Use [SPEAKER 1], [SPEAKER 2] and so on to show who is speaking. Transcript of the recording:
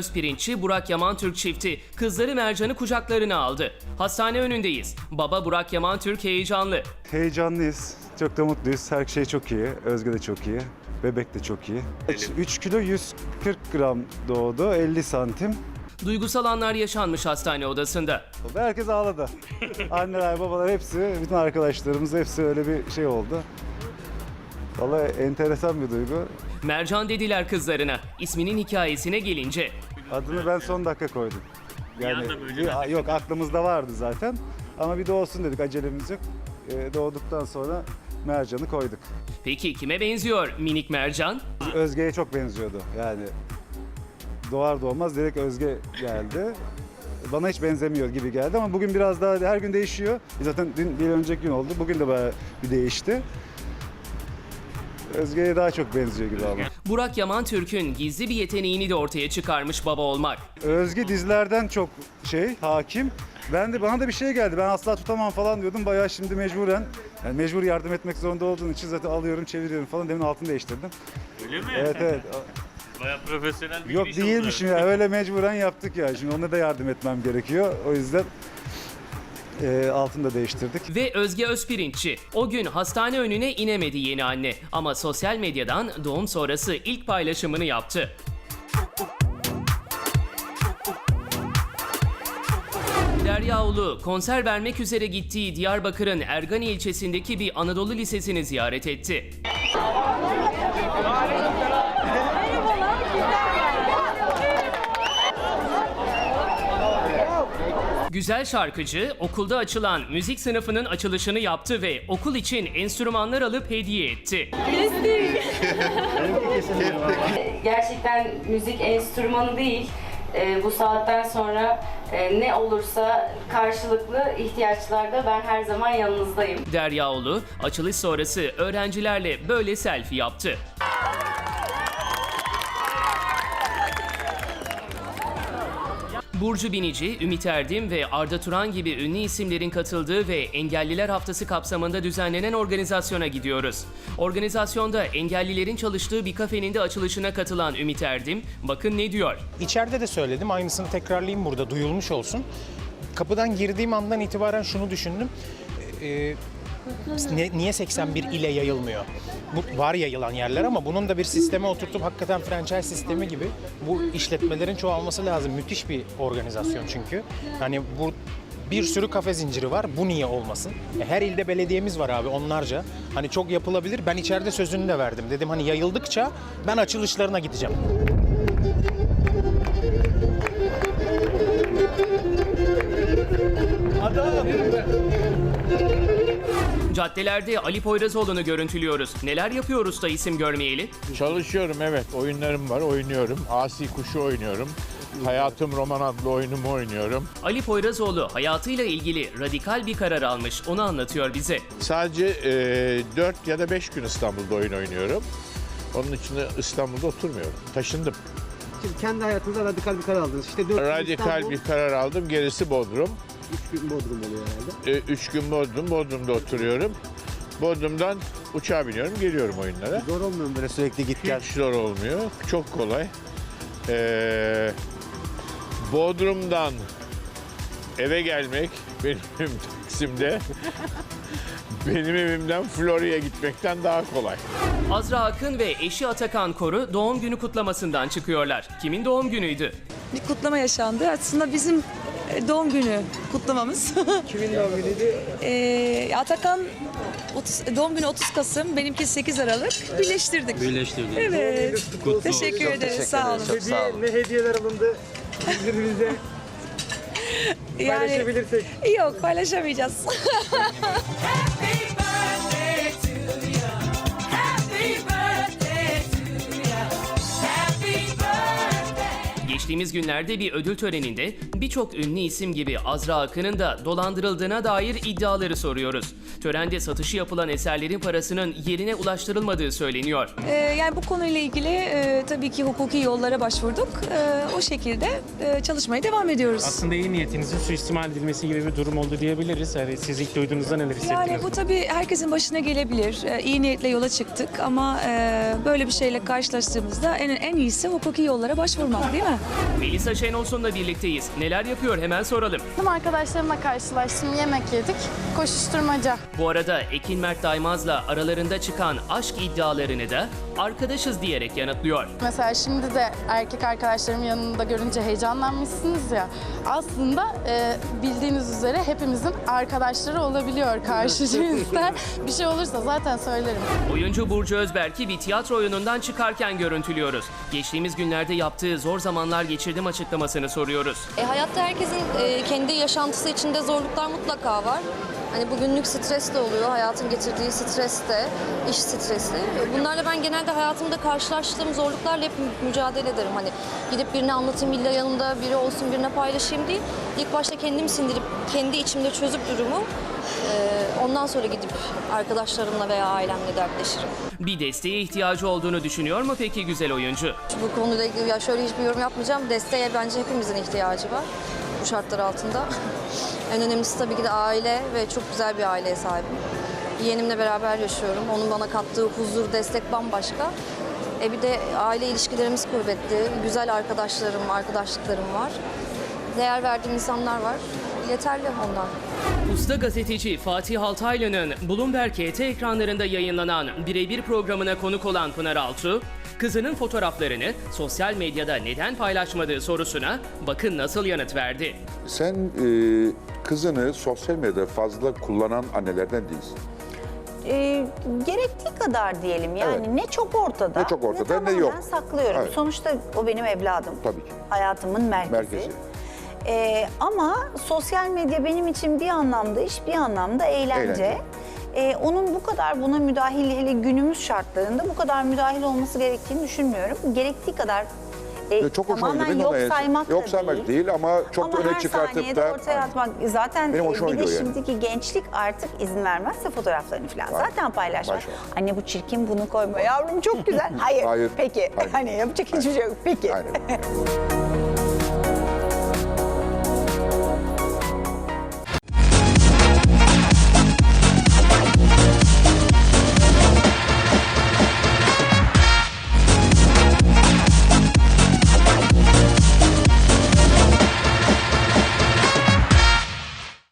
[SPEAKER 1] Özpirinççi Burak Yaman Türk çifti kızları Mercan'ı kucaklarına aldı. Hastane önündeyiz. Baba Burak Yaman Türk heyecanlı.
[SPEAKER 2] Heyecanlıyız. Çok da mutluyuz. Her şey çok iyi. Özge de çok iyi. Bebek de çok iyi. 3 kilo 140 gram doğdu. 50 santim.
[SPEAKER 1] Duygusal anlar yaşanmış hastane odasında.
[SPEAKER 2] Herkes ağladı. Anneler, babalar hepsi, bütün arkadaşlarımız hepsi öyle bir şey oldu. Vallahi enteresan bir duygu.
[SPEAKER 1] Mercan dediler kızlarına. İsminin hikayesine gelince
[SPEAKER 2] Adını ben son dakika koydum. Yani bir- yok aklımızda vardı zaten. Ama bir doğsun dedik acelemiz yok. Ee, doğduktan sonra Mercan'ı koyduk.
[SPEAKER 1] Peki kime benziyor minik Mercan?
[SPEAKER 2] Özge'ye çok benziyordu. Yani doğar doğmaz direkt Özge geldi. Bana hiç benzemiyor gibi geldi ama bugün biraz daha her gün değişiyor. Zaten dün bir önceki gün oldu. Bugün de bayağı bir değişti. Özge'ye daha çok benziyor gibi ama.
[SPEAKER 1] Burak Yaman Türk'ün gizli bir yeteneğini de ortaya çıkarmış baba olmak.
[SPEAKER 2] Özge dizilerden çok şey hakim. Ben de bana da bir şey geldi. Ben asla tutamam falan diyordum. Bayağı şimdi mecburen yani mecbur yardım etmek zorunda olduğun için zaten alıyorum, çeviriyorum falan. Demin altını değiştirdim.
[SPEAKER 3] Öyle mi?
[SPEAKER 2] Evet evet.
[SPEAKER 3] Bayağı profesyonel bir
[SPEAKER 2] Yok
[SPEAKER 3] giriş oldu.
[SPEAKER 2] değilmişim ya. Öyle mecburen yaptık ya. Şimdi ona da yardım etmem gerekiyor. O yüzden e, altını da değiştirdik.
[SPEAKER 1] Ve Özge Özpirinççi. O gün hastane önüne inemedi yeni anne. Ama sosyal medyadan doğum sonrası ilk paylaşımını yaptı. Derya Ulu konser vermek üzere gittiği Diyarbakır'ın Ergani ilçesindeki bir Anadolu Lisesi'ni ziyaret etti. Güzel şarkıcı okulda açılan müzik sınıfının açılışını yaptı ve okul için enstrümanlar alıp hediye etti.
[SPEAKER 4] gerçekten müzik enstrümanı değil. Ee, bu saatten sonra e, ne olursa karşılıklı ihtiyaçlarda ben her zaman yanınızdayım.
[SPEAKER 1] Derya Ulu açılış sonrası öğrencilerle böyle selfie yaptı. Burcu Binici, Ümit Erdim ve Arda Turan gibi ünlü isimlerin katıldığı ve Engelliler Haftası kapsamında düzenlenen organizasyona gidiyoruz. Organizasyonda engellilerin çalıştığı bir kafenin de açılışına katılan Ümit Erdim, bakın ne diyor.
[SPEAKER 5] İçeride de söyledim. Aynısını tekrarlayayım burada duyulmuş olsun. Kapıdan girdiğim andan itibaren şunu düşündüm. Ee, ne- niye 81 ile yayılmıyor? Bu var yayılan yerler ama bunun da bir sisteme oturtup hakikaten franchise sistemi gibi bu işletmelerin çoğalması lazım. Müthiş bir organizasyon çünkü. Hani bu bir sürü kafe zinciri var. Bu niye olmasın? E, Her ilde belediyemiz var abi onlarca. Hani çok yapılabilir. Ben içeride sözünü de verdim. Dedim hani yayıldıkça ben açılışlarına gideceğim.
[SPEAKER 1] Caddelerde Ali Poyrazoğlu'nu görüntülüyoruz. Neler yapıyoruz da isim görmeyeli?
[SPEAKER 6] Çalışıyorum evet. Oyunlarım var. Oynuyorum. Asi Kuşu oynuyorum. Hayatım Roman adlı oyunumu oynuyorum.
[SPEAKER 1] Ali Poyrazoğlu hayatıyla ilgili radikal bir karar almış. Onu anlatıyor bize.
[SPEAKER 6] Sadece e, 4 ya da 5 gün İstanbul'da oyun oynuyorum. Onun için de İstanbul'da oturmuyorum. Taşındım.
[SPEAKER 7] Şimdi kendi hayatınızda radikal bir karar aldınız. İşte 4
[SPEAKER 6] Radikal bir karar aldım. Gerisi Bodrum.
[SPEAKER 7] 3 gün Bodrum oluyor herhalde.
[SPEAKER 6] 3 gün Bodrum. Bodrum'da oturuyorum. Bodrum'dan uçağa biniyorum. Geliyorum oyunlara.
[SPEAKER 7] Zor olmuyor mu böyle sürekli git gel?
[SPEAKER 6] Hiç zor olmuyor. Çok kolay. Ee, Bodrum'dan eve gelmek benim Taksim'de. benim evimden Florya'ya gitmekten daha kolay.
[SPEAKER 1] Azra Akın ve eşi Atakan Koru doğum günü kutlamasından çıkıyorlar. Kimin doğum günüydü?
[SPEAKER 8] bir kutlama yaşandı. Aslında bizim e, doğum günü kutlamamız.
[SPEAKER 7] Kimin doğum günüydü?
[SPEAKER 8] Ee, Atakan 30, doğum günü 30 Kasım, benimki 8 Aralık. Birleştirdik. Birleştirdik. Evet. Teşekkür ederiz. Sağ olun.
[SPEAKER 7] Hediye, ne hediyeler alındı? Birbirimize
[SPEAKER 8] Yani
[SPEAKER 7] paylaşabilirsek.
[SPEAKER 8] yok paylaşamayacağız.
[SPEAKER 1] Geçtiğimiz günlerde bir ödül töreninde birçok ünlü isim gibi Azra Akın'ın da dolandırıldığına dair iddiaları soruyoruz. Törende satışı yapılan eserlerin parasının yerine ulaştırılmadığı söyleniyor.
[SPEAKER 8] Ee, yani bu konuyla ilgili e, tabii ki hukuki yollara başvurduk. Ee, o şekilde e, çalışmaya devam ediyoruz.
[SPEAKER 9] Aslında iyi niyetinizin suistimal edilmesi gibi bir durum oldu diyebiliriz. Yani siz ilk duyduğunuzda neler hissettiniz?
[SPEAKER 8] Yani bu tabii herkesin başına gelebilir. Ee, iyi niyetle yola çıktık ama e, böyle bir şeyle karşılaştığımızda en, en iyisi hukuki yollara başvurmak değil mi?
[SPEAKER 1] Melisa Şenolsun'la birlikteyiz. Neler yapıyor hemen soralım.
[SPEAKER 10] Arkadaşlarımla karşılaştım, yemek yedik, koşuşturmaca.
[SPEAKER 1] Bu arada Ekin Mert Daymaz'la aralarında çıkan aşk iddialarını da arkadaşız diyerek yanıtlıyor.
[SPEAKER 10] Mesela şimdi de erkek arkadaşlarımın yanında görünce heyecanlanmışsınız ya. Aslında e, bildiğiniz üzere hepimizin arkadaşları olabiliyor karşı cinsten. Bir şey olursa zaten söylerim.
[SPEAKER 1] Oyuncu Burcu Özberk'i bir tiyatro oyunundan çıkarken görüntülüyoruz. Geçtiğimiz günlerde yaptığı zor zamanlar geçirdim açıklamasını soruyoruz.
[SPEAKER 8] E, hayatta herkesin e, kendi yaşantısı içinde zorluklar mutlaka var. Hani bugünlük stres de oluyor, hayatın getirdiği stres de, iş stresi. E, Bunlarla ben genelde hayatımda karşılaştığım zorluklarla hep mü- mücadele ederim. Hani gidip birine anlatayım, illa yanımda biri olsun, birine paylaşayım değil. İlk başta kendim sindirip, kendi içimde çözüp durumu, ondan sonra gidip arkadaşlarımla veya ailemle dertleşirim.
[SPEAKER 1] Bir desteğe ihtiyacı olduğunu düşünüyor mu peki güzel oyuncu?
[SPEAKER 8] Bu ilgili ya şöyle hiçbir yorum yapmayacağım. Desteğe bence hepimizin ihtiyacı var bu şartlar altında. en önemlisi tabii ki de aile ve çok güzel bir aileye sahibim. Yeğenimle beraber yaşıyorum. Onun bana kattığı huzur, destek bambaşka. E bir de aile ilişkilerimiz kuvvetli. Güzel arkadaşlarım, arkadaşlıklarım var. Değer verdiğim insanlar var. Yeterli onlar.
[SPEAKER 1] Usta gazeteci Fatih Altaylı'nın Bloomberg HT ekranlarında yayınlanan Birebir programına konuk olan Pınar Altuğ, kızının fotoğraflarını sosyal medyada neden paylaşmadığı sorusuna bakın nasıl yanıt verdi.
[SPEAKER 6] Sen e, kızını sosyal medyada fazla kullanan annelerden değilsin.
[SPEAKER 11] Ee, gerektiği kadar diyelim yani
[SPEAKER 6] Evet.
[SPEAKER 11] ne çok ortada
[SPEAKER 6] Ne çok ortada, ne
[SPEAKER 11] tamamen
[SPEAKER 6] yok.
[SPEAKER 11] saklıyorum.
[SPEAKER 6] Evet.
[SPEAKER 11] Sonuçta o benim evladım.
[SPEAKER 6] Tabii ki.
[SPEAKER 11] Hayatımın merkezi.
[SPEAKER 6] Merkezi.
[SPEAKER 11] Ee, ama sosyal medya benim için bir anlamda iş bir anlamda eğlence.
[SPEAKER 6] Eğlence.
[SPEAKER 11] Ee, onun bu kadar buna müdahil hele günümüz şartlarında bu kadar müdahil olması gerektiğini düşünmüyorum. Gerektiği kadar e,
[SPEAKER 6] çok hoşuma gidiyor.
[SPEAKER 11] tamamen
[SPEAKER 6] Benim
[SPEAKER 11] yok
[SPEAKER 6] de-
[SPEAKER 11] saymak
[SPEAKER 6] Yok
[SPEAKER 11] da
[SPEAKER 6] saymak
[SPEAKER 11] değil.
[SPEAKER 6] değil ama çok
[SPEAKER 11] Ama
[SPEAKER 6] öne
[SPEAKER 11] her
[SPEAKER 6] çıkartıp da...
[SPEAKER 11] ortaya atmak zaten
[SPEAKER 6] Benim
[SPEAKER 11] e,
[SPEAKER 6] hoşuma
[SPEAKER 11] bir de
[SPEAKER 6] yani.
[SPEAKER 11] şimdiki gençlik artık izin vermezse fotoğraflarını falan
[SPEAKER 6] Var.
[SPEAKER 11] zaten paylaşmaz. Anne bu çirkin bunu koyma yavrum çok güzel. Hayır.
[SPEAKER 6] Hayır.
[SPEAKER 11] Peki.
[SPEAKER 6] Hayır.
[SPEAKER 11] Hani yapacak hiçbir şey yok. Peki.
[SPEAKER 6] Aynen.